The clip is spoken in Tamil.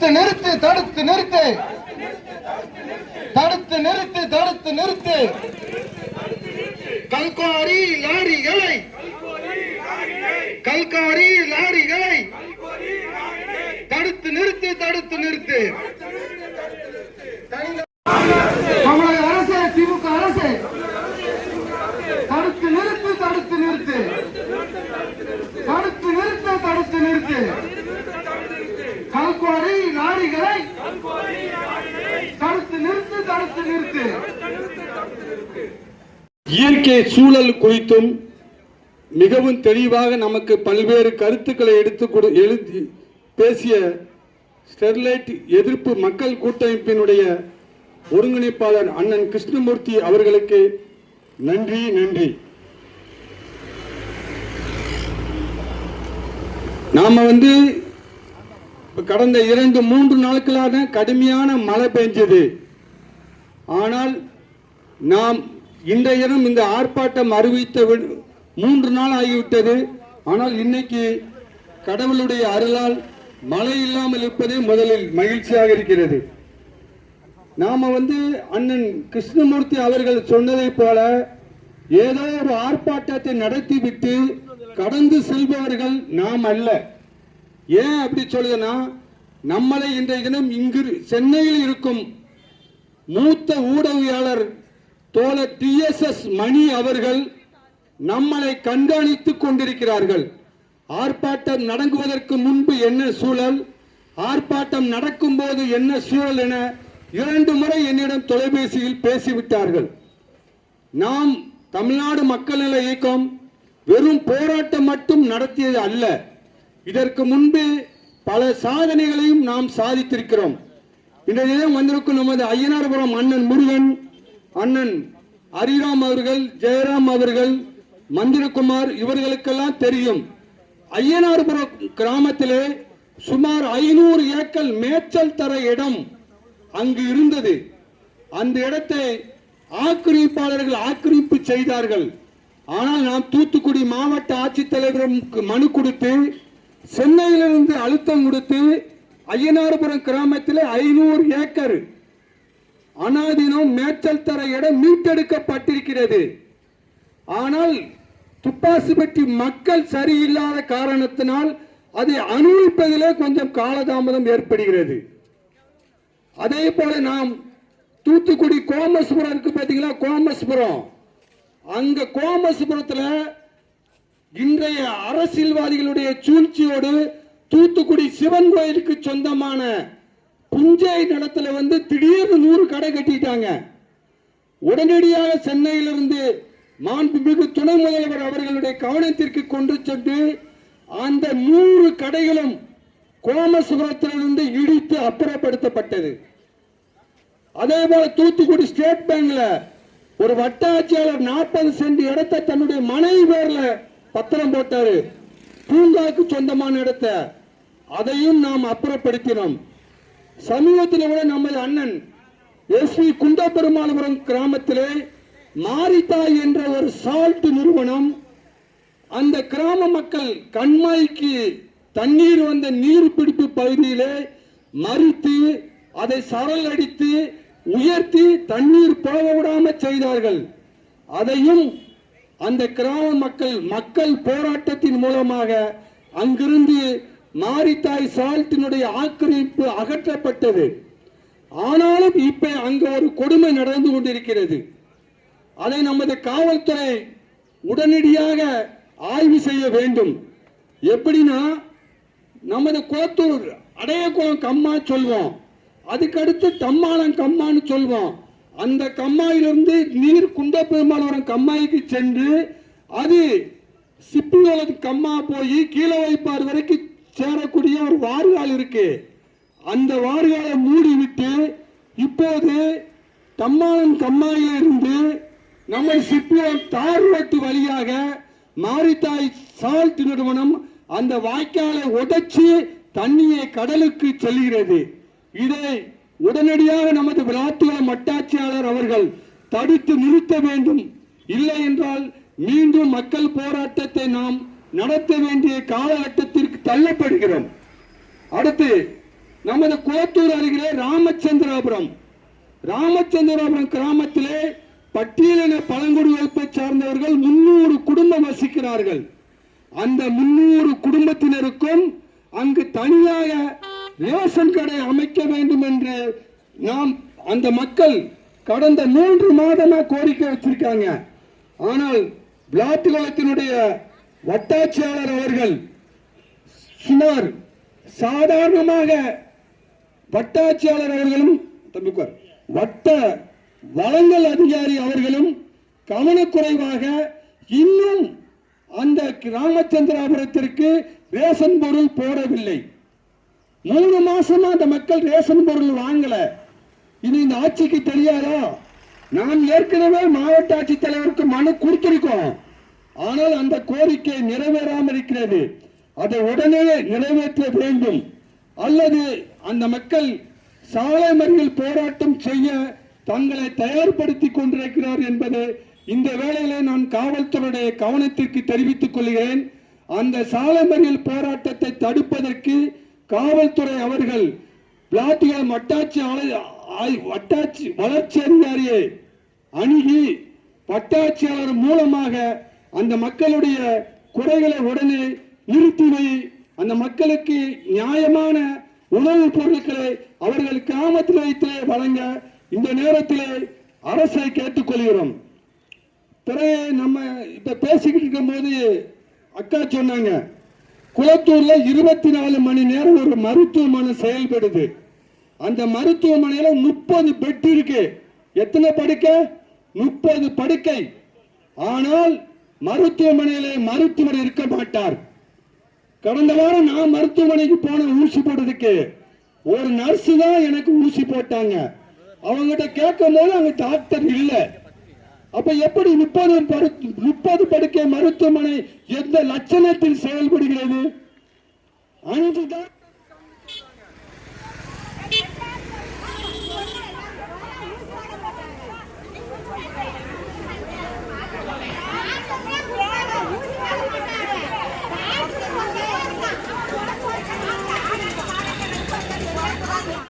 தடுத்து நிறுத்து தடுத்து நிறுத்து. தடுத்து நிறுத்து தடுத்து நிறுத்து. கல்காரி லாரிகளை. கல்காரி லாரிகளை. தடுத்து நிறுத்து தடுத்து நிறுத்து. தமிழக அரசு திமுக அரசு. தடுத்து நிறுத்து தடுத்து நிறுத்து. தடுத்து நிறுத்து தடுத்து நிறுத்து. கல்குவாரி லாரிகளை தடுத்து நிறுத்து தடுத்து நிறுத்து. இயற்கை சூழல் குறித்தும் மிகவும் தெளிவாக நமக்கு பல்வேறு கருத்துக்களை எடுத்து கொடு எழுதி பேசிய ஸ்டெர்லைட் எதிர்ப்பு மக்கள் கூட்டமைப்பினுடைய ஒருங்கிணைப்பாளர் அண்ணன் கிருஷ்ணமூர்த்தி அவர்களுக்கு நன்றி நன்றி. நாம வந்து கடந்த இரண்டு மூன்று நாட்களான கடுமையான மழை பெஞ்சது. ஆனால் நாம் இன்றைய தினம் இந்த ஆர்ப்பாட்டம் அறிவித்த வி- மூன்று நாள் ஆகிவிட்டது. ஆனால் இன்னைக்கு கடவுளுடைய அருளால் மழை இல்லாமல் இருப்பதே முதலில் மகிழ்ச்சியாக இருக்கிறது. நாம வந்து அண்ணன் கிருஷ்ணமூர்த்தி அவர்கள் சொன்னதைப் போல ஏதோ ஒரு ஆர்ப்பாட்டத்தை நடத்திவிட்டு கடந்து செல்பவர்கள் நாம் அல்ல. ஏன் அப்படி சொல்லுதுன்னா நம்மளை இன்றைய தினம் இங்கு சென்னையில் இருக்கும் மூத்த ஊடகவியாளர் தோழர் டி எஸ் எஸ் மணி அவர்கள் நம்மளை கண்காணித்துக் கொண்டிருக்கிறார்கள். ஆர்ப்பாட்டம் நடங்குவதற்கு முன்பு என்ன சூழல் ஆர்ப்பாட்டம் நடக்கும் போது என்ன சூழல் என இரண்டு முறை என்னிடம் தொலைபேசியில் பேசிவிட்டார்கள். நாம் தமிழ்நாடு மக்கள் நல இயக்கம் வெறும் போராட்டம் மட்டும் நடத்தியது அல்ல இதற்கு முன்பு பல சாதனைகளையும் நாம் சாதித்திருக்கிறோம். இன்றைய தினம் வந்திருக்கும் நமது ஐயனார்புரம் அண்ணன் முருகன் அண்ணன் ஹரிராம் அவர்கள் ஜெயராம் அவர்கள் மந்திரகுமார் இவர்களுக்கெல்லாம் தெரியும். ஐயனார்புரம் கிராமத்திலே சுமார் ஐநூறு ஏக்கல் மேய்ச்சல் தர இடம் அங்கு இருந்தது. அந்த இடத்தை ஆக்கிரமிப்பாளர்கள் ஆக்கிரமிப்பு செய்தார்கள். ஆனால் நாம் தூத்துக்குடி மாவட்ட ஆட்சித்தலைவருக்கு மனு கொடுத்து சென்னையிலிருந்து அழுத்தம் கொடுத்து அய்யனார்புரம் கிராமத்தில் ஐநூறு ஏக்கர் அனாதீனம் மேச்சல் தர இடம் மீட்டெடுக்கப்பட்டிருக்கிறது. ஆனால் துப்பாசிப்பட்டி மக்கள் சரியில்லாத காரணத்தினால் அதை அனுபவிப்பதிலே கொஞ்சம் காலதாமதம் ஏற்படுகிறது. அதே போல நாம் தூத்துக்குடி கோமஸ்புரம் இருக்கு பார்த்தீங்களா கோமஸ்புரம். அங்க கோமஸ்புரத்தில் இன்றைய அரசியல்வாதிகளுடைய சூழ்ச்சியோடு தூத்துக்குடி சிவன் கோயிலுக்கு சொந்தமான புஞ்சை நிலத்துல வந்து திடீர்னு நூறு கடை கட்டிட்டாங்க. உடனடியாக சென்னையிலிருந்து மாண்புமிகு துணை முதல்வர் அவர்களுடைய கவனத்திற்கு கொண்டு சென்று அந்த நூறு கடைகளும் கோமசுரத்திலிருந்து இடித்து அப்புறப்படுத்தப்பட்டது. அதே போல தூத்துக்குடி ஸ்டேட் பேங்க்ல ஒரு வட்டாட்சியாளர் நாற்பது சென்ட் இடத்தை தன்னுடைய மனைவி பேர்ல பத்திரம் போட்டாரு பூங்காக்கு சொந்தமான இடத்தை அதையும் நாம் அப்புறப்படுத்தினோம். சமீபத்தில் கூட நமது அண்ணன் எஸ் வி குண்டபெருமாள்புரம் கிராமத்திலே மாரித்தாய் என்ற ஒரு சால்ட் நிறுவனம் அந்த கிராம மக்கள் கண்மாய்க்கு தண்ணீர் வந்த நீர் பிடிப்பு பகுதியிலே மறித்து அதை சரல் அடித்து உயர்த்தி தண்ணீர் போக விடாம செய்தார்கள். அதையும் அந்த கிராம மக்கள் மக்கள் போராட்டத்தின் மூலமாக அங்கிருந்து மாரித்தாய் சால்ட்டினுடைய ஆக்கிரமிப்பு அகற்றப்பட்டது. ஆனாலும் இப்ப அங்க ஒரு கொடுமை நடந்து கொண்டிருக்கிறது. அதை நமது காவல்துறை உடனடியாக ஆய்வு செய்ய வேண்டும். எப்படின்னா நமது கோத்தூர் அடையக்குளம் கம்மா சொல்வோம். அதுக்கடுத்து தம்மாளம் கம்மான்னு சொல்வோம். அந்த கம்மாயிலிருந்து நீர் குண்டப்பெருமாள்வரம் கம்மாய்க்கு சென்று அது சிப்பியோலது கம்மா போய் கீழே வைப்பார் வரைக்கும் சேரக்கூடிய ஒரு வார்கால் இருக்கு. அந்த வார்காலை மூடிவிட்டு இப்போது தம்மாளன் கம்மாயிலிருந்து நம்ம சிப்பியோம் தார் ரோட்டு வழியாக மாரித்தாய் சால்ட் நிறுவனம் அந்த வாய்க்காலை உடைச்சு தண்ணியை கடலுக்கு செல்கிறது. இதை உடனடியாக நமது விளாத்துவளம் மட்டாட்சியாளர் அவர்கள் தடுத்து நிறுத்த வேண்டும். இல்லை என்றால் மீண்டும் மக்கள் போராட்டத்தை நாம் நடத்த வேண்டிய காலகட்டத்திற்கு தள்ளப்படுகிறோம். அடுத்து நமது கோத்தூர் அருகிலே ராமச்சந்திராபுரம். ராமச்சந்திராபுரம் கிராமத்திலே பட்டியலின பழங்குடி வகுப்பை சார்ந்தவர்கள் முன்னூறு குடும்பம் வசிக்கிறார்கள். அந்த முன்னூறு குடும்பத்தினருக்கும் அங்கு தனியாக ரேஷன் கடை அமைக்க வேண்டும் என்று நாம் அந்த மக்கள் கடந்த மூன்று மாதமா கோரிக்கை வச்சிருக்காங்க. ஆனால் பிளாக் வட்டாட்சியாளர் அவர்கள் சுமார் சாதாரணமாக வட்டாட்சியாளர் அவர்களும் தம்பி வட்ட வளங்கள் அதிகாரி அவர்களும் கவனக்குறைவாக இன்னும் அந்த ராமச்சந்திராபுரத்திற்கு ரேஷன் பொருள் போடவில்லை. மூணு மாசமா அந்த மக்கள் ரேஷன் பொருள் வாங்கல. இது இந்த ஆட்சிக்கு தெரியாதா? நாம் ஏற்கனவே மாவட்ட ஆட்சித்தலைவருக்கு மனு கொடுத்திருக்கோம். ஆனால் அந்த கோரிக்கை நிறைவேறாமல் இருக்கிறது அதை உடனே நிறைவேற்ற வேண்டும். அல்லது அந்த மக்கள் சாலை மறியல் போராட்டம் செய்ய தங்களை தயார்படுத்திக் கொண்டிருக்கிறார் என்பது இந்த வேளையிலே நான் காவல்துறையுடைய கவனத்திற்கு தெரிவித்துக் கொள்கிறேன். அந்த சாலை மறியல் போராட்டத்தை தடுப்பதற்கு காவல்துறை அவர்கள் பிளாட்டுகள் வட்டாட்சி ஆலை- ஆய்- வட்டாட்சி வளர்ச்சி அதிகாரியை அணுகி வட்டாட்சியாளர் மூலமாக அந்த மக்களுடைய குறைகளை உடனே நிறுத்தினை அந்த மக்களுக்கு நியாயமான உணவுப் பொருட்களை அவர்கள் கிராமத்தில் வைத்து வழங்க இந்த நேரத்திலே அரசை கேட்டுக்கொள்கிறோம். பிறகு நம்ம இப்ப பேசிக்கிட்டு இருக்கும் போது அக்கா சொன்னாங்க குளத்தூர்ல இருபத்தி நாலு மணி நேரம் ஒரு மருத்துவமனை செயல்படுது. அந்த மருத்துவமனையில முப்பது பெட் இருக்கு. எத்தனை படுக்கை? முப்பது படுக்கை. ஆனால் மருத்துவமனையில மருத்துவர் இருக்க மாட்டார். கடந்த வாரம் நான் மருத்துவமனைக்கு போன ஊசி போடுறதுக்கு ஒரு நர்ஸ் தான் எனக்கு ஊசி போட்டாங்க. அவங்ககிட்ட கேட்கும் போது அங்க டாக்டர் இல்லை. அப்ப எப்படி முப்பது முப்பது படுக்கை மருத்துவமனை எந்த லட்சணத்தில் செயல்படுகிறது? அஞ்சு